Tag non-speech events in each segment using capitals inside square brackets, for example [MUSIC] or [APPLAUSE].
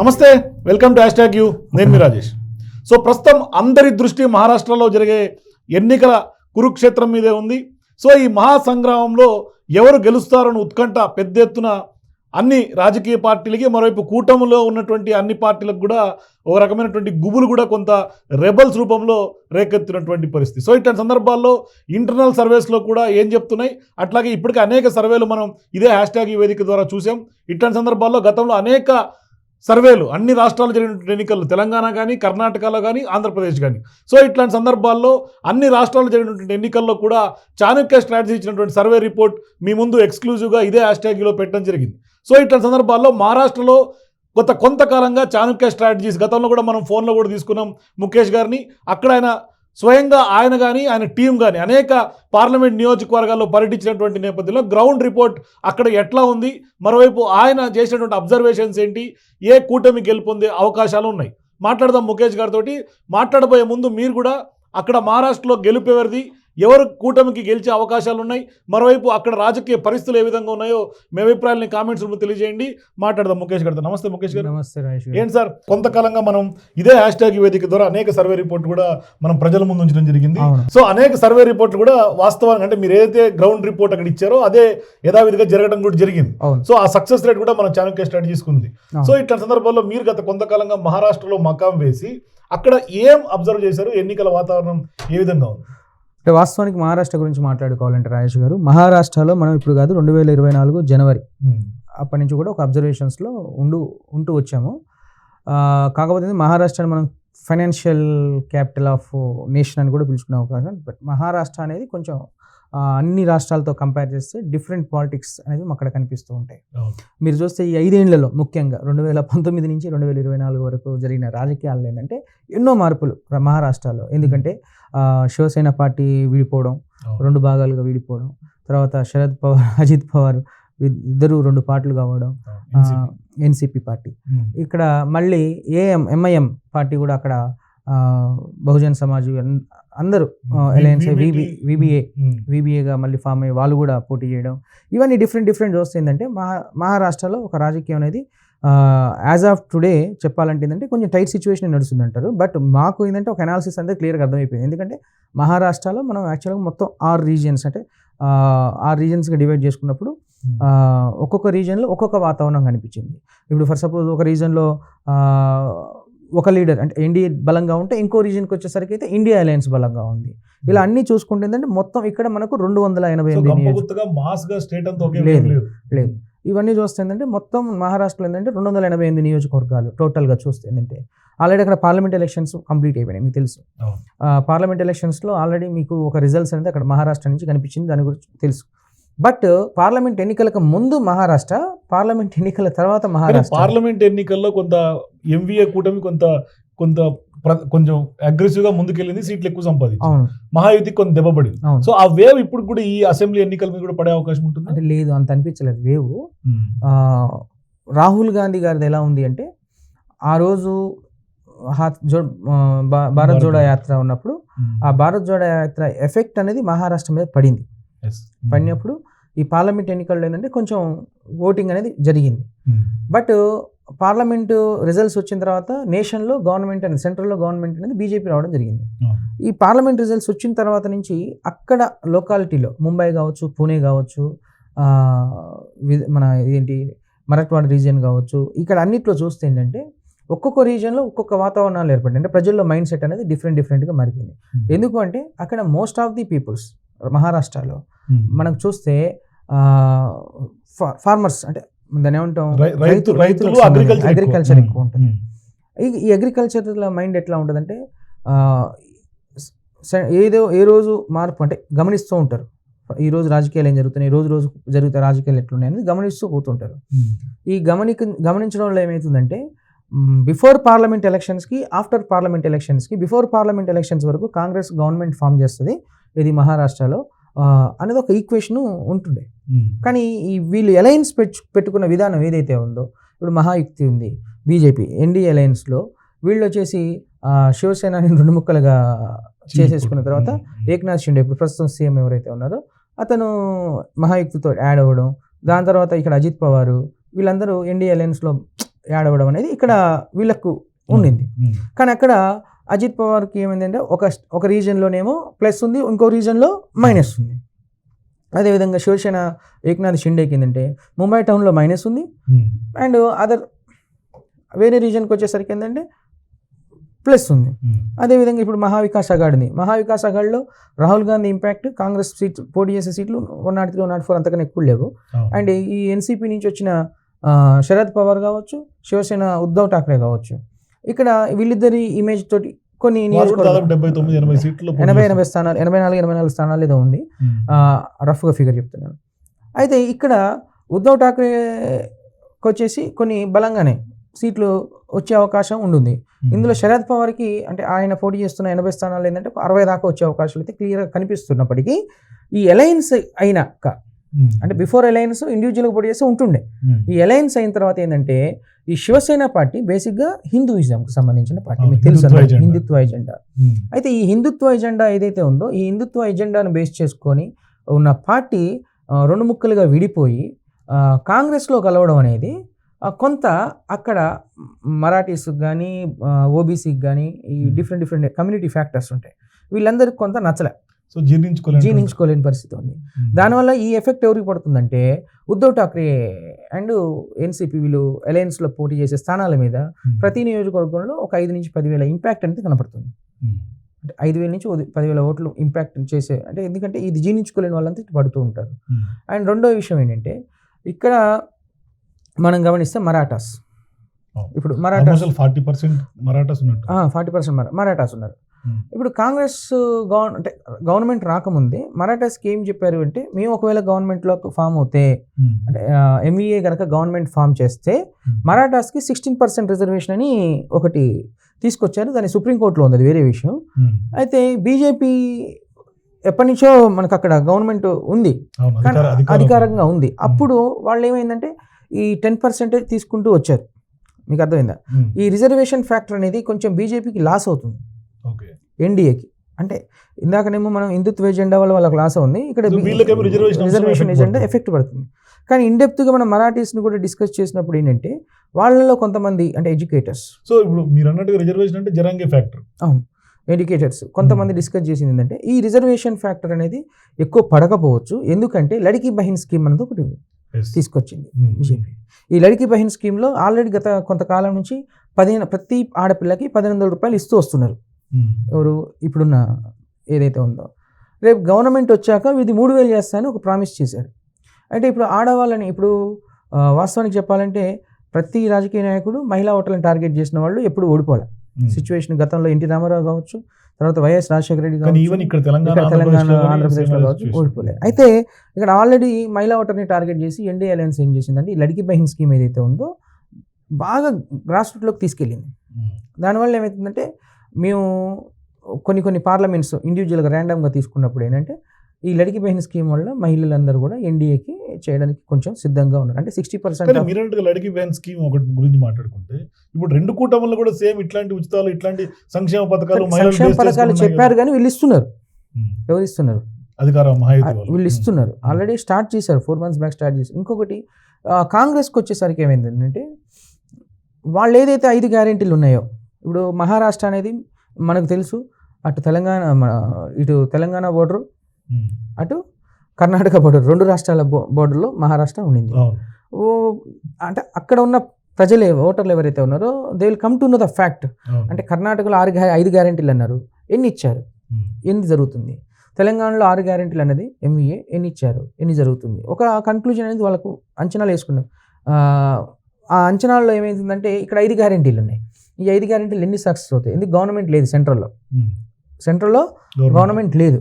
నమస్తే welcome to hash you. నేను మీ Rajesh. So ప్రస్తుతం అందరి దృష్టి మహారాష్ట్రలో జరిగే ఎన్నికల కురుక్షేత్రం మీదే ఉంది. సో ఈ మహాసంగ్రామంలో ఎవరు గెలుస్తారని ఉత్కంఠ పెద్ద ఎత్తున అన్ని రాజకీయ పార్టీలకి మరోవైపు కూటమిలో ఉన్నటువంటి అన్ని పార్టీలకు కూడా ఒక రకమైనటువంటి గుబులు కూడా కొంత రెబల్స్ రూపంలో రేకెత్తినటువంటి పరిస్థితి. సో ఇట్లాంటి సందర్భాల్లో ఇంటర్నల్ సర్వేస్లో కూడా ఏం చెప్తున్నాయి? అట్లాగే ఇప్పటికే అనేక సర్వేలు మనం ఇదే హ్యాష్ ట్యాగ్ ఈ వేదిక ద్వారా చూసాం. ఇట్లాంటి సందర్భాల్లో గతంలో అనేక సర్వేలు అన్ని రాష్ట్రాలు జరిగినటువంటి ఎన్నికలు తెలంగాణ కానీ కర్ణాటకలో కానీ ఆంధ్రప్రదేశ్ కానీ సో ఇట్లాంటి సందర్భాల్లో అన్ని రాష్ట్రాలు జరిగినటువంటి ఎన్నికల్లో కూడా చాణక్య స్ట్రాటజీ ఇచ్చినటువంటి సర్వే రిపోర్ట్ మీ ముందు ఎక్స్క్లూజివ్గా ఇదే హ్యాష్ట్యాగ్లో పెట్టడం జరిగింది. సో ఇట్లాంటి సందర్భాల్లో మహారాష్ట్రలో కొత్త కొంతకాలంగా చాణక్య స్ట్రాటజీస్ గతంలో కూడా మనం ఫోన్లో కూడా తీసుకున్నాం ముఖేష్ గారిని. అక్కడ ఆయన స్వయంగా ఆయన కానీ ఆయన టీం కానీ అనేక పార్లమెంట్ నియోజకవర్గాల్లో పర్యటించినటువంటి నేపథ్యంలో గ్రౌండ్ రిపోర్ట్ అక్కడ ఎట్లా ఉంది? మరోవైపు ఆయన చేసినటువంటి అబ్జర్వేషన్స్ ఏంటి? ఏ కూటమి గెలుపొందే అవకాశాలు ఉన్నాయి? మాట్లాడదాం ముఖేష్ గారితో మాట్లాడబోయే ముందు మీరు కూడా అక్కడ మహారాష్ట్రలో గెలుపు ఎవరిది ఎవరు కూటమికి గెలిచే అవకాశాలు ఉన్నాయి మరోవైపు అక్కడ రాజకీయ పరిస్థితులు ఏ విధంగా ఉన్నాయో మీ అభిప్రాయాలని కామెంట్స్ రూపంలో తెలియజేయండి. మాట్లాడదాం ముఖేష్ గారితో. నమస్తే ముఖేష్ గారు. నమస్తే. ఏంటి సార్ కొంతకాలంగా మనం ఇదే హ్యాష్ ట్యాగ్ వేదిక ద్వారా అనేక సర్వే రిపోర్ట్ కూడా మనం ప్రజల ముందు ఉంచడం జరిగింది. సో అనేక సర్వే రిపోర్ట్లు కూడా వాస్తవానికి అంటే మీరు ఏదైతే గ్రౌండ్ రిపోర్ట్ అక్కడ ఇచ్చారో అదే యథావిధిగా జరగడం కూడా జరిగింది. సో ఆ సక్సెస్ రేట్ కూడా మనం చాణక్య స్టార్ట్ చేసుకుంది. సో ఇట్లా సందర్భాల్లో మీరు గత కొంతకాలంగా మహారాష్ట్రలో మకాం వేసి అక్కడ ఏం అబ్జర్వ్ చేశారు? ఎన్నికల వాతావరణం ఏ విధంగా ఉంది? అంటే వాస్తవానికి మహారాష్ట్ర గురించి మాట్లాడుకోవాలంటే రాజేష్ గారు మహారాష్ట్రలో మనం ఇప్పుడు కాదు రెండు వేల ఇరవై నాలుగు జనవరి అప్పటి నుంచి కూడా ఒక అబ్జర్వేషన్స్లో ఉండు ఉంటూ వచ్చాము. కాకపోతే మహారాష్ట్రని మనం ఫైనాన్షియల్ క్యాపిటల్ ఆఫ్ నేషన్ అని కూడా పిలుచుకునే అవకాశం బట్ మహారాష్ట్ర అనేది కొంచెం అన్ని రాష్ట్రాలతో కంపేర్ చేస్తే డిఫరెంట్ పాలిటిక్స్ అనేది అక్కడ కనిపిస్తూ ఉంటాయి. మీరు చూస్తే ఈ ఐదేళ్ళలో ముఖ్యంగా రెండు వేల పంతొమ్మిది నుంచి రెండు వేల ఇరవై నాలుగు వరకు జరిగిన రాజకీయాల్లో ఏంటంటే ఎన్నో మార్పులు మహారాష్ట్రలో ఎందుకంటే శివసేన పార్టీ విడిపోవడం రెండు భాగాలుగా విడిపోవడం తర్వాత శరద్ పవార్ [LAUGHS] అజిత్ పవార్ ఇద్- ఇద్దరు రెండు పార్టీలు కావడం ఎన్సిపి. పార్టీ. ఇక్కడ మళ్ళీ ఏఎం ఎంఐఎం పార్టీ కూడా అక్కడ బహుజన్ సమాజ్ అందరూ అలయన్స్ విబి విబిఏ విబిఏగా మళ్ళీ ఫామ్ అయ్యి వాళ్ళు కూడా పోటీ చేయడం. ఇవన్నీ డిఫరెంట్ డిఫరెంట్ చూస్తే ఏంటంటే మహా మహారాష్ట్రలో ఒక రాజకీయం అనేది యాజ్ ఆఫ్ టుడే చెప్పాలంటే ఏంటంటే కొంచెం టైట్ సిచ్యువేషన్ నడుస్తుంది అంటారు బట్ మాకు ఏంటంటే ఒక అనాలిసిస్ అనేది క్లియర్గా అర్థమైపోయింది. ఎందుకంటే మహారాష్ట్రలో మనం యాక్చువల్గా మొత్తం ఆరు రీజియన్స్ అంటే ఆ, ఆరు రీజన్స్గా డివైడ్ చేసుకున్నప్పుడు ఆ, ఒక్కొక్క రీజన్లో ఒక్కొక్క వాతావరణం కనిపించింది. ఇప్పుడు ఫర్ సపోజ్ ఒక రీజన్లో ఒక లీడర్ అంటే ఎన్డీఏ బలంగా ఉంటే ఇంకో రీజన్కి వచ్చేసరికి అయితే ఇండియా అలయన్స్ బలంగా ఉంది ఇలా అన్ని చూసుకుంటే ఏంటంటే మొత్తం ఇక్కడ మనకు రెండు వందల ఎనభై ఎనిమిది లేదు. లేదు. ఇవన్నీ చూస్తే ఏంటంటే మొత్తం మహారాష్ట్రలో ఏంటంటే రెండు వందల ఎనభై ఎనిమిది నియోజకవర్గాలు టోటల్గా చూస్తే ఏంటంటే ఆల్రెడీ అక్కడ పార్లమెంట్ ఎలక్షన్స్ కంప్లీట్ అయిపోయినాయి మీకు తెలుసు. పార్లమెంట్ ఎలక్షన్స్లో ఆల్రెడీ మీకు ఒక రిజల్ట్స్ అనేది అక్కడ మహారాష్ట్ర నుంచి కనిపించింది దాని గురించి తెలుసు బట్ పార్లమెంట్ ఎన్నికలకు ముందు మహారాష్ట్ర పార్లమెంట్ ఎన్నికల తర్వాత మహారాష్ట్ర. పార్లమెంట్ ఎన్నికల్లో కొంత ఎంవీఏ కూటమి కొంత కొంత కొంచెం అగ్రెసివ్గా ముందుకెళ్ళింది సీట్లు ఎక్కువ సంపాదించింది. అవును. మహాయుతికి కొంత దెబ్బపడింది సో ఆ వేవ్ ఇప్పుడు కూడా ఈ అసెంబ్లీ ఎన్నికల మీద కూడా పడే అవకాశం ఉంటుంది? అంటే లేదు అంత అనిపించలేదు. వేవు. రాహుల్ గాంధీ గారిది ఎలా ఉంది అంటే ఆ రోజు జో భారత్ జోడో యాత్ర ఉన్నప్పుడు ఆ భారత్ జోడో యాత్ర ఎఫెక్ట్ అనేది మహారాష్ట్ర మీద పడింది. పడినప్పుడు ఈ పార్లమెంట్ ఎన్నికల్లో ఏంటంటే కొంచెం ఓటింగ్ అనేది జరిగింది. బట్ పార్లమెంటు రిజల్ట్స్ వచ్చిన తర్వాత నేషన్లో గవర్నమెంట్ అనేది సెంట్రల్లో గవర్నమెంట్ అనేది బీజేపీ రావడం జరిగింది. ఈ పార్లమెంట్ రిజల్ట్స్ వచ్చిన తర్వాత నుంచి అక్కడ లొకాలిటీలో ముంబై కావచ్చు పూణే కావచ్చు మన ఏంటి మరాఠ్వాడ రీజియన్ కావచ్చు ఇక్కడ అన్నిట్లో చూస్తే ఏంటంటే ఒక్కొక్క రీజియన్లో ఒక్కొక్క వాతావరణాలు ఏర్పడింది అంటే ప్రజల్లో మైండ్ సెట్ అనేది డిఫరెంట్ డిఫరెంట్గా మారిపోయింది. ఎందుకు అంటే అక్కడ మోస్ట్ ఆఫ్ ది పీపుల్స్ మహారాష్ట్రలో మనకు చూస్తే ఫార్మర్స్ అంటే దాన్ని ఏమంటాం? రైతు- రైతులు agriculture ఎక్కువ. అగ్రికల్చర్ ఎక్కువ ఉంటుంది. ఈ- అగ్రికల్చర్ల మైండ్ ఎట్లా ఉంటుందంటే ఏదో ఏ రోజు మార్పు అంటే గమనిస్తూ ఉంటారు. ఈ రోజు రాజకీయాలు ఏం జరుగుతున్నాయి ఈ రోజు రోజు జరుగుతాయి రాజకీయాలు ఎట్లున్నాయి అనేది గమనిస్తూ పోతుంటారు. ఈ గమనిక గమనించడం వల్ల ఏమవుతుందంటే బిఫోర్ పార్లమెంట్ ఎలక్షన్స్కి ఆఫ్టర్ పార్లమెంట్ ఎలక్షన్స్కి బిఫోర్ పార్లమెంట్ ఎలక్షన్స్ వరకు కాంగ్రెస్ గవర్నమెంట్ ఫామ్ చేస్తుంది. ఇది మహారాష్ట్రలో. అనేది ఒక ఈక్వేషన్ ఉంటుండే. కానీ ఈ వీళ్ళు అలయన్స్ పెట్టు పెట్టుకున్న విధానం ఏదైతే ఉందో ఇప్పుడు మహాయుక్తి ఉంది బీజేపీ ఎన్డీ అలయన్స్లో వీళ్ళు వచ్చేసి శివసేనని [LAUGHS] రెండు ముక్కలుగా చేసేసుకున్న తర్వాత ఏక్నాథ్ షిండే ఇప్పుడు ప్రస్తుతం సీఎం ఎవరైతే ఉన్నారో అతను మహాయుక్తితో యాడ్ అవ్వడం దాని తర్వాత ఇక్కడ అజిత్ పవార్ వీళ్ళందరూ ఎన్డీ అలయన్స్లో యాడ్ అవ్వడం అనేది ఇక్కడ వీళ్ళకు ఉండింది. కానీ అక్కడ అజిత్ పవార్కి ఏమైందంటే ఒక ఒక రీజన్లోనేమో ప్లస్ ఉంది ఇంకో రీజన్లో మైనస్ ఉంది అదేవిధంగా శివసేన ఏక్నాథ్ షిండేకి ఏంటంటే ముంబై టౌన్లో మైనస్ ఉంది. అండ్ అదర్ వేరే రీజన్కి వచ్చేసరికి ఏంటంటే ప్లస్ ఉంది. అదేవిధంగా ఇప్పుడు మహావికాస్ అఘాడ్ ఉంది మహావికాస్ అఘాడ్లో రాహుల్ గాంధీ ఇంపాక్ట్ కాంగ్రెస్ సీట్ పోటీ చేసే సీట్లు one nought three one nought four అంతకన్నా ఎక్కువ లేవు. అండ్ ఈ ఎన్సీపీ నుంచి వచ్చిన శరద్ పవార్ కావచ్చు శివసేన ఉద్ధవ్ ఠాక్రే కావచ్చు ఇక్కడ వీళ్ళిద్దరి ఇమేజ్ తోటి కొన్ని ఎనభై సీట్లు ఎనభై ఎనభై స్థానాలు ఎనభై నాలుగు ఎనభై నాలుగు స్థానాలు ఏదో ఉంది. రఫ్గా ఫిగర్ చెప్తున్నాను. అయితే ఇక్కడ ఉద్ధవ్ ఠాక్రేకి వచ్చేసి కొన్ని బలంగానే సీట్లు వచ్చే అవకాశం ఉంటుంది. ఇందులో శరద్ పవార్కి అంటే ఆయన పోటీ చేస్తున్న ఎనభై స్థానాలు ఏంటంటే ఒక అరవై దాకా వచ్చే అవకాశాలు అయితే క్లియర్గా కనిపిస్తున్నప్పటికీ ఈ అలయన్స్ అయినాక అంటే బిఫోర్ అలయన్స్ ఇండివిజువల్గా పోటీ చేస్తే ఉంటుండే. ఈ అలయన్స్ అయిన తర్వాత ఏంటంటే ఈ శివసేన పార్టీ బేసిక్గా హిందూయిజంకి సంబంధించిన పార్టీ మీకు తెలుసు హిందుత్వ ఎజెండా. ఎజెండా అయితే ఈ హిందుత్వ ఎజెండా ఏదైతే ఉందో ఈ హిందుత్వ ఎజెండాను బేస్ చేసుకొని ఉన్న పార్టీ రెండు ముక్కలుగా విడిపోయి కాంగ్రెస్లో కలవడం అనేది కొంత అక్కడ మరాఠీస్కి కానీ ఓబీసీకి కానీ ఈ Hmm. Different different community factors ఉంటాయి. వీళ్ళందరికీ కొంత నచ్చలే. సో జీర్ణించుకోలేదు జీర్ణించుకోలేని పరిస్థితి ఉంది. దానివల్ల ఈ ఎఫెక్ట్ ఎవరికి పడుతుందంటే ఉద్ధవ్ ఠాక్రే అండ్ ఎన్సీపీ వీళ్ళు అలయన్స్లో పోటీ చేసే స్థానాల మీద ప్రతి నియోజకవర్గంలో ఒక ఐదు నుంచి పదివేల ఇంపాక్ట్ అనేది కనపడుతుంది. అంటే ఐదు వేల నుంచి పదివేల ఓట్లు ఇంపాక్ట్ చేసే అంటే ఎందుకంటే ఇది జీర్ణించుకోలేని వాళ్ళంతా పడుతూ ఉంటారు. అండ్ రెండో విషయం ఏంటంటే ఇక్కడ మనం గమనిస్తే మరాఠాస్. ఇప్పుడు మరాఠాస్ ఫార్టీ పర్సెంట్ మరాఠాస్ ఉన్నట్టు. ఫార్టీ పర్సెంట్ మరాఠాస్ ఉన్నారు. Hmm. ఇప్పుడు కాంగ్రెస్ గవర్న అంటే గవర్నమెంట్ రాకముందే మరాఠాస్కి ఏం చెప్పారు అంటే మేము ఒకవేళ గవర్నమెంట్లో ఫామ్ అవుతే ఉమ్. అంటే ఎంఈఏ కనుక గవర్నమెంట్ ఫామ్ చేస్తే Hmm. మరాఠాస్కి సిక్స్టీన్ పర్సెంట్ రిజర్వేషన్ అని ఒకటి తీసుకొచ్చారు దాని సుప్రీంకోర్టులో ఉంది అది వేరే విషయం. అయితే బీజేపీ ఎప్పటి నుంచో మనకు అక్కడ గవర్నమెంట్ ఉంది. అధికారంగా ఉంది అప్పుడు వాళ్ళు ఏమైందంటే ఈ టెన్ పర్సెంటేజ్ తీసుకుంటూ వచ్చారు మీకు అర్థమైందా. ఈ రిజర్వేషన్ ఫ్యాక్టర్ అనేది కొంచెం బీజేపీకి లాస్ అవుతుంది ఎన్డీఏకి. అంటే ఇందాకనేమో మనం హిందుత్వ ఎజెండా వల్ల వాళ్ళకి లాస్ ఉంది ఇక్కడ రిజర్వేషన్ ఎజెండా. ఎఫెక్ట్ పడుతుంది. కానీ ఇండెప్త్గా మనం మరాఠీస్ని కూడా డిస్కస్ చేసినప్పుడు ఏంటంటే వాళ్ళలో కొంతమంది అంటే ఎడ్యుకేటర్స్. సో ఇప్పుడు మీరు అన్నట్టుగా రిజర్వేషన్ అంటే జరాంగే ఫ్యాక్టర్. ఎడ్యుకేటర్స్ కొంతమంది డిస్కస్ చేసింది ఏంటంటే ఈ రిజర్వేషన్ ఫ్యాక్టర్ అనేది ఎక్కువ పడకపోవచ్చు. ఎందుకంటే లడికి బహిన్ స్కీమ్ అనేది ఒకటి తీసుకొచ్చింది బీజేపీ ఈ లడికి బహిన్ స్కీమ్లో ఆల్రెడీ గత కొంతకాలం నుంచి పదిహేను ప్రతి ఆడపిల్లకి పదిహేను వందల రూపాయలు ఇస్తూ వస్తున్నారు. ఎవరు ఇప్పుడున్న ఏదైతే ఉందో. రేపు గవర్నమెంట్ వచ్చాక ఇది మూడు వేలు చేస్తానని ఒక ప్రామిస్ చేశారు. అంటే ఇప్పుడు ఆడవాళ్ళని ఇప్పుడు వాస్తవానికి చెప్పాలంటే ప్రతి రాజకీయ నాయకుడు మహిళా ఓటర్లను టార్గెట్ చేసిన వాళ్ళు ఎప్పుడు ఓడిపోలే. సిచ్యువేషన్ గతంలో ఎన్టీ రామారావు కావచ్చు తర్వాత వైఎస్ రాజశేఖర రెడ్డి కావచ్చు ఇక్కడ తెలంగాణ ఆంధ్రప్రదేశ్లో కావచ్చు. ఓడిపోలేదు అయితే ఇక్కడ ఆల్రెడీ మహిళా ఓటర్ని టార్గెట్ చేసి ఎన్డీ అలయన్స్ ఏం చేసిందంటే ఈ లడికి బహిన్ స్కీమ్ ఏదైతే ఉందో బాగా గ్రాస్ రూట్లోకి తీసుకెళ్ళింది. దానివల్ల ఏమవుతుందంటే మేము కొన్ని కొన్ని పార్లమెంట్స్ ఇండివిజువల్గా ర్యాండమ్గా తీసుకున్నప్పుడు ఏంటంటే ఈ లడికి బహిన్ స్కీమ్ వల్ల మహిళలందరూ కూడా ఎన్డీఏకి చేయడానికి కొంచెం సిద్ధంగా ఉన్నారు. అంటే సిక్స్టీ పర్సెంట్ మీరన్నట్టుగా లడికి బ్యాన్ స్కీమ్ ఒకటి గురించి మాట్లాడుకుంటే ఇప్పుడు రెండు కూటములు కూడా సేమ్ ఇట్లాంటి ఉచితాలు ఇట్లాంటి సంక్షేమ పథకాలు సంక్షేమ పథకాలు చెప్పారు కానీ వీళ్ళు ఇస్తున్నారు. ఎవరు ఇస్తున్నారు? అధికార వాళ్ళు. ఇస్తున్నారు. ఆల్రెడీ స్టార్ట్ చేశారు. ఫోర్ మంత్స్ బ్యాక్ స్టార్ట్ చేశారు. ఇంకొకటి కాంగ్రెస్కి వచ్చేసరికి ఏమైంది అంటే వాళ్ళు ఏదైతే ఐదు గ్యారెంటీలు ఉన్నాయో ఇప్పుడు మహారాష్ట్ర అనేది మనకు తెలుసు. అటు తెలంగాణ ఇటు తెలంగాణ బోర్డర్ ఉమ్. అటు కర్ణాటక బోర్డర్ రెండు రాష్ట్రాల బో బోర్డర్లో మహారాష్ట్ర ఉండింది. ఓ అంటే అక్కడ ఉన్న ప్రజలు ఓటర్లు ఎవరైతే ఉన్నారో they will come to know the fact. అంటే కర్ణాటకలో ఆరు గ్యా- ఐదు గ్యారెంటీలు అన్నారు. ఎన్ని ఇచ్చారు? ఉమ్. ఎన్ని జరుగుతుంది? తెలంగాణలో ఆరు గ్యారెంటీలు అనేది ఎంఈఏ ఎన్ని ఇచ్చారు? ఎన్ని జరుగుతుంది? ఒక కన్క్లూజన్ అనేది వాళ్ళకు అంచనాలు వేసుకున్నాం. ఆ, ఆ అంచనాల్లో ఏమైతుందంటే ఇక్కడ ఐదు గ్యారెంటీలు ఉన్నాయి. ఈ ఐదు గ్యారెంటీలు ఎన్ని సక్సెస్ అవుతాయి? ఎందుకు గవర్నమెంట్ లేదు సెంట్రల్లో. సెంట్రల్లో గవర్నమెంట్ లేదు.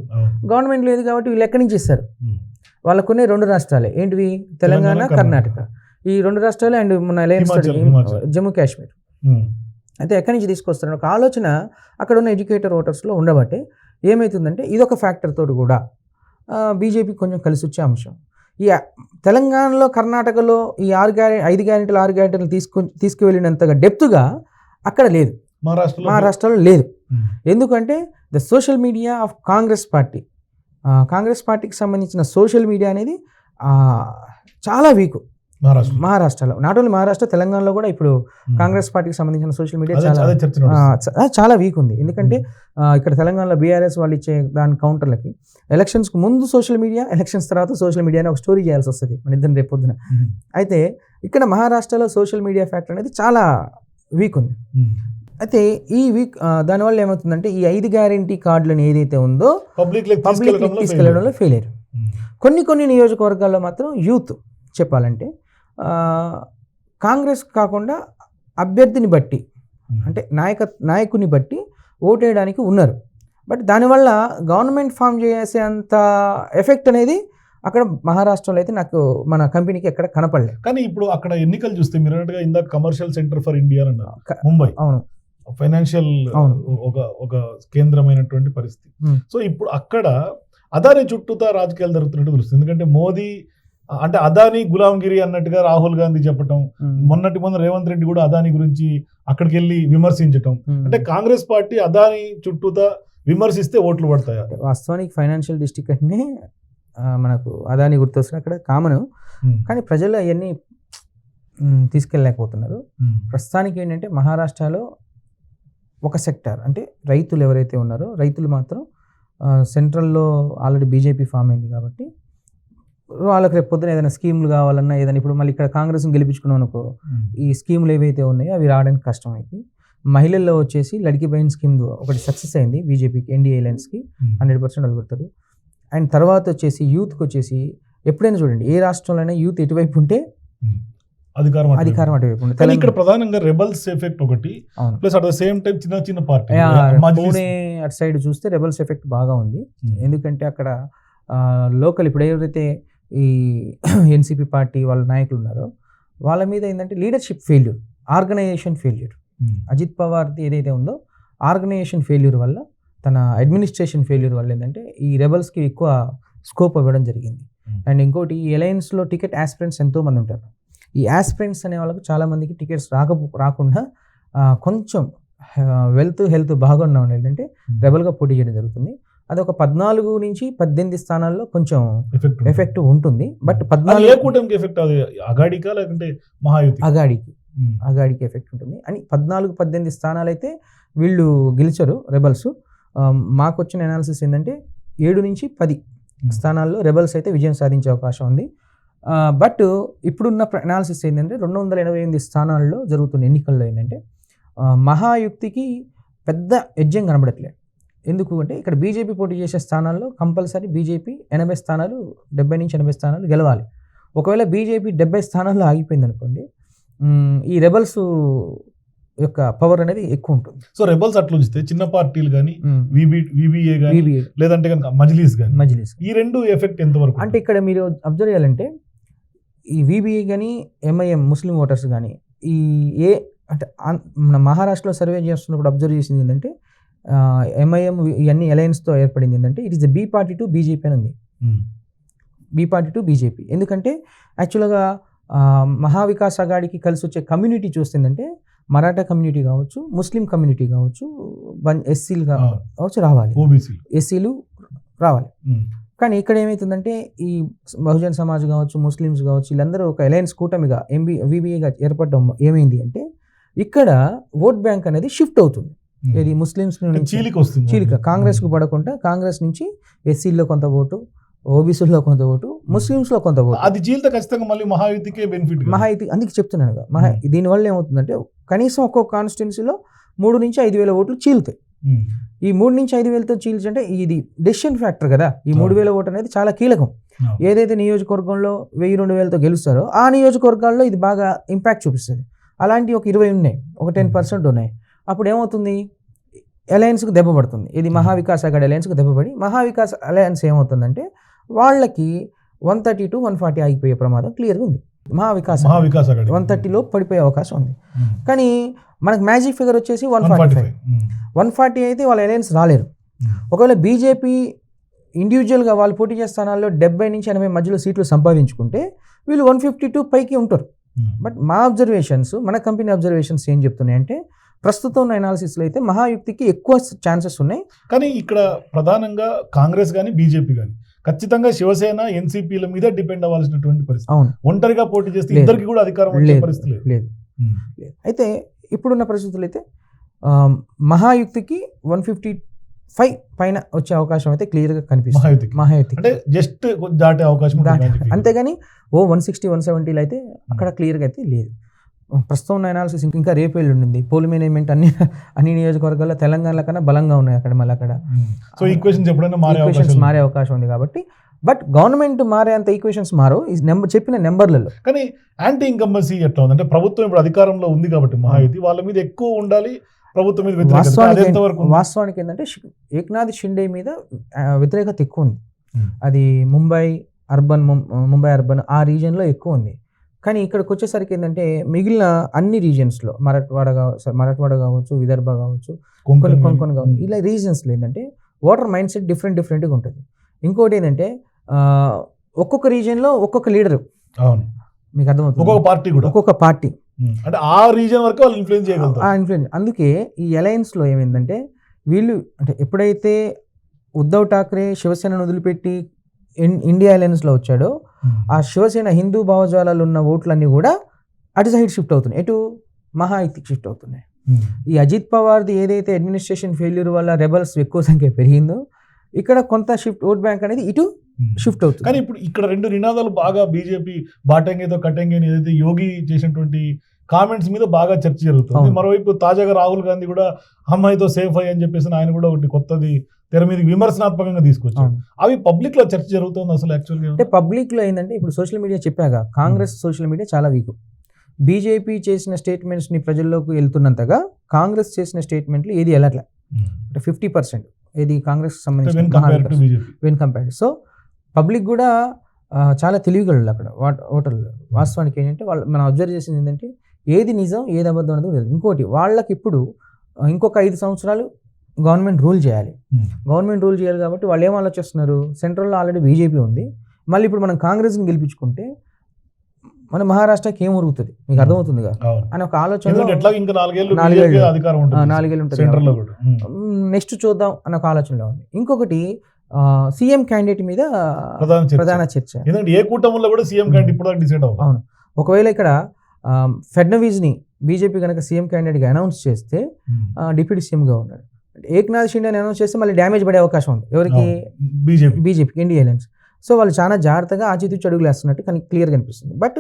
గవర్నమెంట్ లేదు కాబట్టి వీళ్ళు ఎక్కడి నుంచి ఇస్తారు? ఉమ్. వాళ్ళకునే రెండు రాష్ట్రాలే. ఏంటివి? తెలంగాణ కర్ణాటక. ఈ రెండు రాష్ట్రాలు అండ్ మన. జమ్మూ కాశ్మీర్. ఉమ్. అయితే ఎక్కడి నుంచి తీసుకొస్తారు? ఒక ఆలోచన అక్కడ ఉన్న ఎడ్యుకేటర్ ఓటర్స్లో ఉండబట్టే ఏమవుతుందంటే ఇదొక ఫ్యాక్టర్ తోటి కూడా బీజేపీ కొంచెం కలిసి వచ్చే అంశం. ఈ తెలంగాణలో కర్ణాటకలో ఈ ఆరు గ్యారె ఐదు గ్యారెంటీలు ఆరు గ్యారెంటీలు తీసుకు తీసుకువెళ్ళినంతగా డెప్త్గా అక్కడ లేదు. మహారాష్ట్రలో మహారాష్ట్రలో లేదు. ఎందుకంటే the social media of Congress party Congress పార్టీకి సంబంధించిన సోషల్ మీడియా అనేది చాలా వీక్. మహారాష్ట్ర మహారాష్ట్రలో. నాట్ ఓన్లీ మహారాష్ట్ర తెలంగాణలో కూడా ఇప్పుడు కాంగ్రెస్ పార్టీకి సంబంధించిన సోషల్ మీడియా చాలా చాలా వీక్ ఉంది. ఎందుకంటే ఇక్కడ తెలంగాణలో బీఆర్ఎస్ వాళ్ళు ఇచ్చే దాని కౌంటర్లకి ఎలక్షన్స్కి ముందు సోషల్ మీడియా ఎలక్షన్స్ తర్వాత సోషల్ మీడియా ఒక స్టోరీ చేయాల్సి వస్తుంది. మన ఇద్దరు రేపు పొద్దున. ఉమ్. అయితే ఇక్కడ మహారాష్ట్రలో సోషల్ మీడియా ఫ్యాక్టర్ అనేది చాలా వీక్ ఉంది. అయితే ఈ వీక్ దానివల్ల ఏమవుతుందంటే ఈ ఐదు గ్యారంటీ కార్డులను ఏదైతే ఉందో పబ్లిక్ లెక్ పబ్లిక్ తీసుకెళ్ళడంలో ఫెయిల్ అయ్యారు. కొన్ని కొన్ని నియోజకవర్గాల్లో మాత్రం యూత్ చెప్పాలంటే కాంగ్రెస్ కాకుండా అభ్యర్థిని బట్టి. అంటే నాయక నాయకుని బట్టి ఓటేయడానికి ఉన్నారు బట్ దానివల్ల గవర్నమెంట్ ఫామ్ చేసేంత ఎఫెక్ట్ అనేది అక్కడ మహారాష్ట్రలో అయితే నాకు మన కంపెనీకి ఎక్కడ కనపడలేదు కానీ ఇప్పుడు అక్కడ ఎన్నికలు చూస్తే మీరు అన్నట్టుగా ఇందాక కమర్షియల్ సెంటర్ ఫర్ ఇండియా అని అన్నారు ముంబై అవును ఫైనాన్షియల్ అవును. ఒక ఒక కేంద్రమైనటువంటి పరిస్థితి. సో ఇప్పుడు అక్కడ అదాని చుట్టూతా రాజకీయాలు జరుగుతున్నట్టు తెలుస్తుంది ఎందుకంటే మోదీ అంటే అదాని గులాంగిరి అన్నట్టుగా రాహుల్ గాంధీ చెప్పటం. మొన్నటి మొన్న రేవంత్ రెడ్డి కూడా అదాని గురించి అక్కడికి వెళ్ళి విమర్శించటం. అంటే కాంగ్రెస్ పార్టీ అదాని చుట్టూతా విమర్శిస్తే ఓట్లు పడతాయా వాస్తవానికి ఫైనాన్షియల్ డిస్ట్రిక్ట్ అంటే మనకు అదాని గుర్తొస్తుంది అక్కడ కామన్. కానీ ప్రజలు అవన్నీ తీసుకెళ్ళలేకపోతున్నారు. ప్రస్తుతానికి ఏంటంటే మహారాష్ట్రలో ఒక సెక్టార్ అంటే రైతులు ఎవరైతే ఉన్నారో రైతులు మాత్రం సెంట్రల్లో ఆల్రెడీ బీజేపీ ఫామ్ అయింది కాబట్టి వాళ్ళకి రేపు పొద్దున ఏదైనా స్కీములు కావాలన్నా ఏదైనా ఇప్పుడు మళ్ళీ ఇక్కడ కాంగ్రెస్ని గెలిపించుకున్నాం అనుకో. ఈ స్కీములు ఏవైతే ఉన్నాయో అవి రావడానికి కష్టం అయింది మహిళల్లో వచ్చేసి లడికి బైన్ స్కీమ్ ఒకటి సక్సెస్ అయింది బీజేపీకి ఎన్డీఏ లైన్స్కి. హండ్రెడ్ పర్సెంట్ వాళ్ళు అండ్ తర్వాత వచ్చేసి యూత్కి వచ్చేసి ఎప్పుడైనా చూడండి ఏ రాష్ట్రంలోనే యూత్ ఎటువైపు ఉంటే. అధికారం. అధికారం అటువైపు కానీ ఇక్కడ ప్రధానంగా రెబల్స్ ఎఫెక్ట్ ఒకటి plus at the same time చిన్న చిన్న పార్టీ. పూణే అటు సైడ్ చూస్తే రెబల్స్ ఎఫెక్ట్ బాగా ఉంది. ఎందుకంటే అక్కడ లోకల్ ఇప్పుడు ఎవరైతే ఈ [CLEARS THROAT] ఎన్సీపీ పార్టీ వాళ్ళ నాయకులు ఉన్నారో వాళ్ళ మీద ఏంటంటే leadership failure organisation failure. Ajit పవార్ది ఏదైతే ఉందో ఆర్గనైజేషన్ ఫెయిల్యూర్ వల్ల తన అడ్మినిస్ట్రేషన్ ఫెయిల్యూర్ వల్ల ఏంటంటే ఈ రెబల్స్కి ఎక్కువ స్కోప్ ఇవ్వడం జరిగింది. Hmm. అండ్ ఇంకోటి ఈ అలయన్స్లో టికెట్ ఆస్పిరెంట్స్ ఎంతో మంది ఉంటారు. ఈ ఆస్పిరెంట్స్ అనే వాళ్ళకి చాలా మందికి టికెట్స్ రాక రాకుండా కొంచెం వెల్త్ హెల్త్ బాగున్న వాళ్ళు ఏంటంటే రెబల్గా పోటీ చేయడం జరుగుతుంది. అది ఒక పద్నాలుగు నుంచి పద్దెనిమిది స్థానాల్లో కొంచెం ఎఫెక్ట్ ఉంటుంది. బట్ ఏ పద్నాలుగు కూటమికి ఎఫెక్ట్ అగాడికా లేకుంటే మహాయుతి అగాడికి. Hmm. అగాడికి ఎఫెక్ట్ ఉంటుంది. అని పద్నాలుగు పద్దెనిమిది స్థానాలు అయితే వీళ్ళు గెలిచారు రెబల్స్ మాకు వచ్చిన అనాలిసిస్ ఏంటంటే ఏడు నుంచి పది Hmm. స్థానాల్లో రెబల్స్ అయితే విజయం సాధించే అవకాశం ఉంది. బట్ ఇప్పుడున్న అనాలిసిస్ ఏంటంటే రెండు వందల ఎనభై ఎనిమిది స్థానాల్లో జరుగుతున్న ఎన్నికల్లో ఏంటంటే మహాయుక్తికి పెద్ద ఎడ్జం కనబడట్లేదు. ఎందుకు అంటే ఇక్కడ బీజేపీ పోటీ చేసే స్థానాల్లో కంపల్సరీ బీజేపీ ఎనభై స్థానాలు డెబ్బై నుంచి ఎనభై స్థానాలు గెలవాలి. ఒకవేళ బీజేపీ డెబ్బై స్థానాల్లో ఆగిపోయింది అనుకోండి ఈ రెబల్స్ యొక్క పవర్ అనేది ఎక్కువ ఉంటుంది. సో రెబల్స్ అట్లా ఉంచితే చిన్న పార్టీలు కానీ విబిఏ కానీ లేదంటే కనుక మజ్లీస్ కానీ మజ్లిస్ ఈ రెండు ఎఫెక్ట్ ఎంతవరకు అంటే ఇక్కడ మీరు అబ్జర్వ్ చేయాలంటే ఈ వీబీఏ కానీ ఎంఐఎం ముస్లిం ఓటర్స్ కానీ ఈ ఏ అంటే మన మహారాష్ట్రలో సర్వే చేస్తున్నప్పుడు అబ్జర్వ్ చేసింది ఏంటంటే ఎంఐఎం ఇవన్నీ అలయన్స్తో ఏర్పడింది ఏంటంటే it is the B party to BJP అని ఉంది. బీ పార్టీ టు బీజేపీ ఎందుకంటే యాక్చువల్గా మహావికాస్ అగాడికి కలిసి వచ్చే కమ్యూనిటీ చూస్తుందంటే మరాఠా కమ్యూనిటీ కావచ్చు ముస్లిం కమ్యూనిటీ కావచ్చు ఎస్సీలు కావచ్చు రావాలి. ఓబీసీ ఎస్సీలు రావాలి. కానీ ఇక్కడ ఏమవుతుందంటే ఈ బహుజన్ సమాజ్ కావచ్చు ముస్లిమ్స్ కావచ్చు వీళ్ళందరూ ఒక అలయన్స్ కూటమిగా ఎంబీ వీబీఏగా ఏర్పడడం ఏమైంది అంటే ఇక్కడ ఓట్ బ్యాంక్ అనేది షిఫ్ట్ అవుతుంది. ఇది ముస్లిమ్స్ చీలిక వస్తుంది. చీలిక. కాంగ్రెస్కు పడకుండా కాంగ్రెస్ నుంచి ఎస్సీల్లో కొంత ఓటు ఓబీసీలో కొంత ఓటు ముస్లిమ్స్లో కొంత ఓటు. అది చీలితే ఖచ్చితంగా మళ్ళీ మహాయుతికే బెనిఫిట్ మహా అయితే అందుకే చెప్తున్నాను కదా మహా దీనివల్ల ఏమవుతుందంటే కనీసం ఒక్కొక్క కాన్స్టిట్యున్సీలో మూడు నుంచి ఐదు వేల ఓట్లు చీలుతాయి. ఈ మూడు నుంచి ఐదు వేలతో చీల్చంటే ఇది డెసిషన్ ఫ్యాక్టర్ కదా. ఈ మూడు వేల ఓటు అనేది చాలా కీలకం. ఏదైతే నియోజకవర్గంలో వెయ్యి రెండు వేలతో గెలుస్తారో ఆ నియోజకవర్గాల్లో ఇది బాగా ఇంపాక్ట్ చూపిస్తుంది. అలాంటి ఒక ఇరవై ఉన్నాయి ఒక టెన్ పర్సెంట్ ఉన్నాయి. అప్పుడు ఏమవుతుంది? అలయన్స్కి దెబ్బ పడుతుంది. ఇది మహావికాస్ అగాడి అలయన్స్కి దెబ్బపడి మహావికాస్ అలయన్స్ ఏమవుతుందంటే వాళ్ళకి one thirty two one forty ఆగిపోయే ప్రమాదం క్లియర్గా ఉంది. మహావికాస్ మహావికాస్ వన్ థర్టీలో పడిపోయే అవకాశం ఉంది. కానీ మనకు మ్యాజిక్ ఫిగర్ వచ్చేసి one 145. Forty five. One forty అయితే వాళ్ళ అలయన్స్ రాలేరు. ఒకవేళ బీజేపీ ఇండివిజువల్గా వాళ్ళు పోటీ చేసే స్థానాల్లో డెబ్బై నుంచి ఎనభై మధ్యలో సీట్లు సంపాదించుకుంటే వీళ్ళు వన్ ఫిఫ్టీ టూ పైకి ఉంటారు. బట్ మా అబ్జర్వేషన్స్ మన కంపెనీ అబ్జర్వేషన్స్ ఏం చెప్తున్నాయంటే ప్రస్తుతం ఉన్న అనాలిసిస్లో అయితే మహాయుక్తికి ఎక్కువ ఛాన్సెస్ ఉన్నాయి కానీ ఇక్కడ ప్రధానంగా కాంగ్రెస్ కానీ బీజేపీ కానీ ఖచ్చితంగా శివసేన ఎన్సీపీల మీద డిపెండ్ అవ్వాల్సినటువంటి పరిస్థితి. అవును. ఒంటరిగా పోటీ చేస్తే. ఇద్దరికి కూడా అధికారం వచ్చే పరిస్థితి లేదు. అయితే ఇప్పుడున్న పరిస్థితులు అయితే మహాయుక్తికి వన్ ఫిఫ్టీ ఫైవ్ పైన వచ్చే అవకాశం అయితే క్లియర్గా కనిపిస్తుంది. మహాయుక్తి అంటే జస్ట్ దాటే అవకాశం. అంతేగాని ఓ వన్ సిక్స్టీ వన్ సెవెంటీలో అయితే అక్కడ క్లియర్గా అయితే లేదు. ప్రస్తుతం ఉన్న అనాలిసిస్ ఇంకా రేపు ఎల్లుండింది పోల్ మేనేజ్మెంట్ అన్ని అన్ని నియోజకవర్గాల్లో తెలంగాణ కన్నా బలంగా ఉన్నాయి అక్కడ మళ్ళీ అక్కడ. సో ఈక్వేషన్స్ ఎప్పుడైనా మారే ఈక్వేషన్స్ మారే అవకాశం ఉంది కాబట్టి. బట్ గవర్నమెంట్ మారే అంత ఈక్వేషన్స్ మారు ఈ నెంబర్ చెప్పిన నెంబర్లలో కానీ యాంటీ ఇన్కంబెన్సీ ఎట్లా ఉంది? అంటే ప్రభుత్వం ఇప్పుడు అధికారంలో ఉంది కాబట్టి మహాయుతి వాళ్ళ మీద ఎక్కువ ఉండాలి ప్రభుత్వం మీద వాస్తవానికి? వాస్తవానికి ఏంటంటే ఏక్నాథ్ షిండే మీద వ్యతిరేకత ఎక్కువ ఉంది. Hmm. అది ముంబై అర్బన్ ముంబై అర్బన్ ఆ రీజియన్లో ఎక్కువ ఉంది. కానీ ఇక్కడికి వచ్చేసరికి ఏంటంటే మిగిలిన అన్ని రీజియన్స్లో మరాఠవాడ కావచ్చు మరాఠవాడ కావచ్చు విదర్భ కావచ్చు కొంకణ్ కొన్ని కొన్ని కావచ్చు. ఇలా రీజన్స్లో ఏంటంటే వాటర్ మైండ్ సెట్ డిఫరెంట్ డిఫరెంట్గా ఉంటుంది. ఇంకోటి ఏంటంటే ఆ, ఒక్కొక్క రీజియన్లో ఒక్కొక్క లీడర్. అవును. మీకు అర్థమవుతుంది? ఒక్కొక్క పార్టీ కూడా. ఒక్కొక్క పార్టీ. అంటే ఆ రీజన్ వరకు వాళ్ళు ఇన్ఫ్లుయెన్స్ ఆ చేయగలుగుతారు ఇన్ఫ్లుయెన్స్ అందుకే ఈ అలయన్స్లో ఏమైందంటే వీళ్ళు అంటే ఎప్పుడైతే ఉద్ధవ్ ఠాక్రే శివసేనను వదిలిపెట్టి ఇండియా అలయన్స్లో వచ్చాడో ఆ శివసేన హిందూ భావజాలాలు ఉన్న ఓట్లన్నీ కూడా అటు సైడ్ షిఫ్ట్ అవుతున్నాయి ఎటు మహాయుతికి షిఫ్ట్ అవుతున్నాయి. ఈ అజిత్ పవార్ది ఏదైతే అడ్మినిస్ట్రేషన్ ఫెయిల్యూర్ వల్ల రెబల్స్ ఎక్కువ సంఖ్య పెరిగిందో ఇక్కడ కొంత షిఫ్ట్ ఓట్ బ్యాంక్ అనేది ఇటు ఉమ్. షిఫ్ట్ అవుతుంది కానీ ఇప్పుడు ఇక్కడ రెండు నినాదాలు బాగా బీజేపీ బాటంగేతో కటంగే అని ఏదైతే యోగి చేసినటువంటి కామెంట్స్ మీద బాగా చర్చ జరుగుతుంది. మరోవైపు తాజాగా రాహుల్ గాంధీ కూడా అమ్మాయితో సేఫ్ అయ్యి అని చెప్పేసి ఆయన కూడా ఒకటి కొత్తది తెర మీద విమర్శనాత్మకంగా తీసుకొచ్చారు. అవును. అవి పబ్లిక్లో చర్చ జరుగుతుంది అసలు యాక్చువల్గా అంటే పబ్లిక్లో ఏంటంటే ఇప్పుడు సోషల్ మీడియా చెప్పాక కాంగ్రెస్ సోషల్ మీడియా చాలా వీక్. బీజేపీ చేసిన స్టేట్మెంట్స్ని ప్రజల్లోకి వెళ్తున్నంతగా కాంగ్రెస్ చేసిన స్టేట్మెంట్లు ఏది వెళ్ళట్లే. అంటే ఫిఫ్టీ పర్సెంట్ ఏది కాంగ్రెస్ వెన్ సంబంధించిన వెన్ కంపేర్డ్ సో పబ్లిక్ కూడా చాలా తెలివిగలరు అక్కడ. ఓటర్లు. వాస్తవానికి ఏంటంటే వాళ్ళు మనం అబ్జర్వ్ చేసింది ఏంటంటే ఏది నిజం ఏది అబద్ధం అనేది తెలియదు. ఇంకోటి వాళ్ళకి ఇప్పుడు ఇంకొక ఐదు సంవత్సరాలు గవర్నమెంట్ రూల్ చేయాలి. గవర్నమెంట్ రూల్ చేయాలి కాబట్టి వాళ్ళు ఏం ఆలోచిస్తున్నారు? సెంట్రల్లో ఆల్రెడీ బీజేపీ ఉంది. మళ్ళీ ఇప్పుడు మనం కాంగ్రెస్ని గెలిపించుకుంటే మన మహారాష్ట్రకి ఏం ఉరుగుతుంది మీకు అర్థమవుతుందిగా? అవును. అని ఒక ఆలోచన నాలుగేళ్ళు ఉంటుంది. ఉమ్. నెక్స్ట్ చూద్దాం అన్న ఒక ఆలోచనలో ఉంది. ఇంకొకటి సీఎం క్యాండిడేట్ మీద ప్రధాన చర్చ. ఎందుకంటే ఏ కూటమిలో కూడా సీఎం క్యాండిడేట్ ఇప్పుడు డిసైడ్ అవును. ఒకవేళ ఇక్కడ ఫెడ్నవీస్ని బీజేపీ కనుక సీఎం క్యాండిడేట్గా అనౌన్స్ చేస్తే ఆ, డిప్యూటీ సీఎంగా ఉన్నాడు. ఏక్నాథ్ షిండేని అనౌన్స్ చేస్తే మళ్ళీ డ్యామేజ్ పడే అవకాశం ఉంది. ఎవరికి? బీజేపీ. బీజేపీకి ఇండియా అలయన్స్ సో వాళ్ళు చాలా జాగ్రత్తగా ఆచితూచి అడుగులు వేస్తున్నట్టు కానీ క్లియర్గా అనిపిస్తుంది. బట్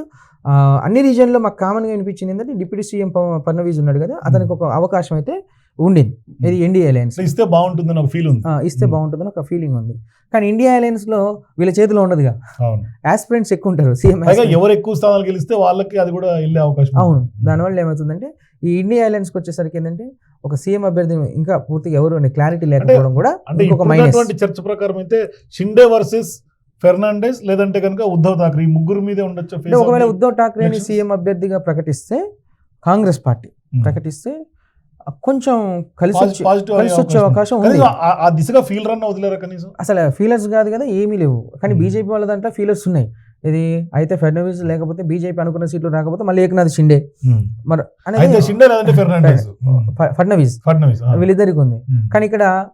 అన్ని రీజియన్లో మాకు కామన్గా అనిపించింది ఏంటంటే డిప్యూటీ సీఎం ఫడ్నవీస్ ఉన్నాడు కదా అతనికి ఒక అవకాశం అయితే ఉండింది. ఇది ఇండియా అలయన్స్ ఇస్తే బాగుంటుందని ఒక ఫీల్ ఉంది. ఇస్తే. బాగుంటుందని ఒక ఫీలింగ్ ఉంది. కానీ ఇండియా అలయన్స్లో వీళ్ళ చేతిలో ఉండదుగా. ఆస్పిరెంట్స్ ఎక్కువ ఉంటారు సీఎం ఎవరు ఎక్కువ స్థానాలు గెలిస్తే వాళ్ళకి అది కూడా వెళ్ళే అవకాశం. అవును. దానివల్ల ఏమవుతుందంటే ఈ ఇండియా అలయన్స్కి వచ్చేసరికి ఏంటంటే ఒక సీఎం అభ్యర్థి ఇంకా పూర్తిగా ఎవరు అనే క్లారిటీ లేకపోవడం కూడా ఇంకొక మైనస్ చర్చ ప్రకారం అయితే షిండే వర్సెస్ ఫెర్నాండెస్ లేదంటే కనుక ఉద్ధవ్ థాక్రే ఈ ముగ్గురు మీదే ఉండొచ్చు ఒకవేళ ఉద్ధవ్ ఠాక్రేని? సీఎం అభ్యర్థిగా ప్రకటిస్తే కాంగ్రెస్ పార్టీ ప్రకటిస్తే కొంచెం కలిసి కలిసి వచ్చే అవకాశం ఉంది. ఆ దిశగా ఫీల్ రన్ వదిలేరా కనీసం? అసలు ఫీలర్స్ కాదు కదా ఏమీ లేవు. కానీ Hmm. బీజేపీ వాళ్ళ దాంట్లో ఫీలర్స్ ఉన్నాయి. ఇది అయితే ఫెడరల్స్ లేకపోతే బీజేపీ అనుకున్న సీట్లు రాకపోతే మళ్ళీ ఏకనాథ్ షిండే. మరి అయితే అనేది షిండే లేదంటే ఫెర్నాండెస్ ఫ- ఫడ్నవీస్ ఫడ్నవీస్ ఆ. వీళ్ళిద్దరికి ఉంది. కానీ ఇక్కడ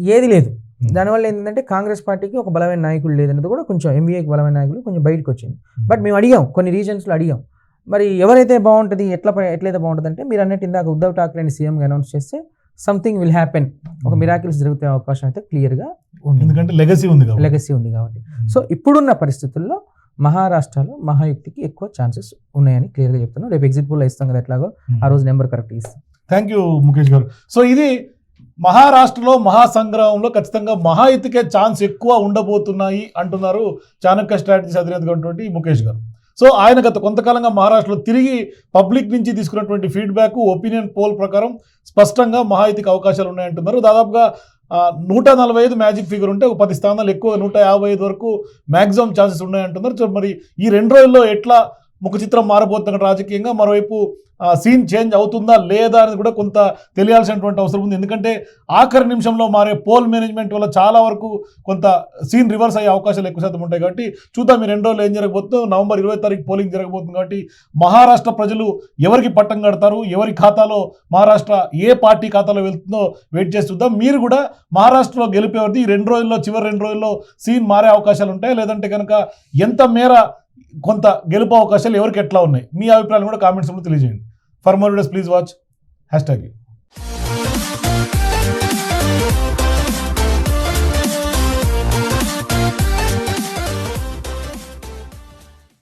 ఏది లేదు. Hmm. దానివల్ల ఏంటంటే కాంగ్రెస్ పార్టీకి ఒక బలమైన నాయకుడు లేదనేది కూడా కొంచెం ఎంబీఏకి బలమైన నాయకులు కొంచెం బయటకు వచ్చింది. బట్ మేము అడిగాం కొన్ని రీజన్స్లో అడిగాం. మరి ఎవరైతే బాగుంటుంది ఎట్లా ఎట్లయితే బాగుంటుంది అంటే మీరు అన్నట్టు ఇందాక ఉద్ధవ్ ఠాక్రేని సీఎంగా అనౌన్స్ చేస్తే సంథింగ్ విల్ హ్యాపెన్ ఒక మిరాకిల్స్ జరిగితే అవకాశం అయితే క్లియర్గా ఉంది ఎందుకంటే లెగసీ ఉంది లెగసీ ఉంది కాబట్టి. సో ఇప్పుడున్న పరిస్థితుల్లో మహారాష్ట్రలో మహాయుక్తికి ఎక్కువ ఛాన్సెస్ ఉన్నాయని క్లియర్గా చెప్తున్నాం. రేపు ఎగ్జిట్ పోల్ ఇస్తాం కదా ఎట్లాగో ఆ రోజు నెంబర్ కరెక్ట్ ఇస్తాం. Thank you Mukesh garu. So ఇది మహారాష్ట్రలో మహాసంగ్రామంలో ఖచ్చితంగా మహాయుతికే ఛాన్స్ ఎక్కువ ఉండబోతున్నాయి అంటున్నారు చాణక్య స్ట్రాటజీస్ అధినేతగా ముఖేష్ గారు. సో ఆయన గత కొంతకాలంగా మహారాష్ట్రలో తిరిగి పబ్లిక్ నుంచి తీసుకున్నటువంటి ఫీడ్బ్యాక్ ఒపీనియన్ పోల్ ప్రకారం స్పష్టంగా మహాయుతికి అవకాశాలు ఉన్నాయంటున్నారు. దాదాపుగా నూట నలభై ఐదు మ్యాజిక్ ఫిగర్ ఉంటే ఒక పది స్థానాలు ఎక్కువ నూట యాభై ఐదు వరకు మ్యాక్సిమం ఛాన్సెస్ ఉన్నాయంటున్నారు. సో మరి ఈ రెండు రోజుల్లో ఎట్లా ముఖ చిత్రం మారబోతున్న రాజకీయంగా మరోవైపు సీన్ చేంజ్ అవుతుందా లేదా అనేది కూడా కొంత తెలియాల్సినటువంటి అవసరం ఉంది. ఎందుకంటే ఆఖరి నిమిషంలో మారే పోల్ మేనేజ్మెంట్ వల్ల చాలా వరకు కొంత సీన్ రివర్స్ అయ్యే అవకాశాలు ఎక్కువ శాతం ఉంటాయి. కాబట్టి చూద్దాం ఈ రెండు రోజులు ఏం జరగబోతుందో. నవంబర్ ఇరవై తారీఖు పోలింగ్ జరగబోతుంది కాబట్టి మహారాష్ట్ర ప్రజలు ఎవరికి పట్టం కడతారు? ఎవరి ఖాతాలో మహారాష్ట్ర ఏ పార్టీ ఖాతాలో వెళ్తుందో వెయిట్ చేసి చూద్దాం. మీరు కూడా మహారాష్ట్రలో గెలిపేవారిది ఈ రెండు రోజుల్లో చివరి రెండు రోజుల్లో సీన్ మారే అవకాశాలు ఉంటాయి? లేదంటే కనుక ఎంత మేర కొంత గెలుపు అవకాశాలు ఎవరికి ఎట్లా ఉన్నాయి? మీ అభిప్రాయాలు కూడా కామెంట్స్లో తెలియజేయండి. For more videos please watch hashtag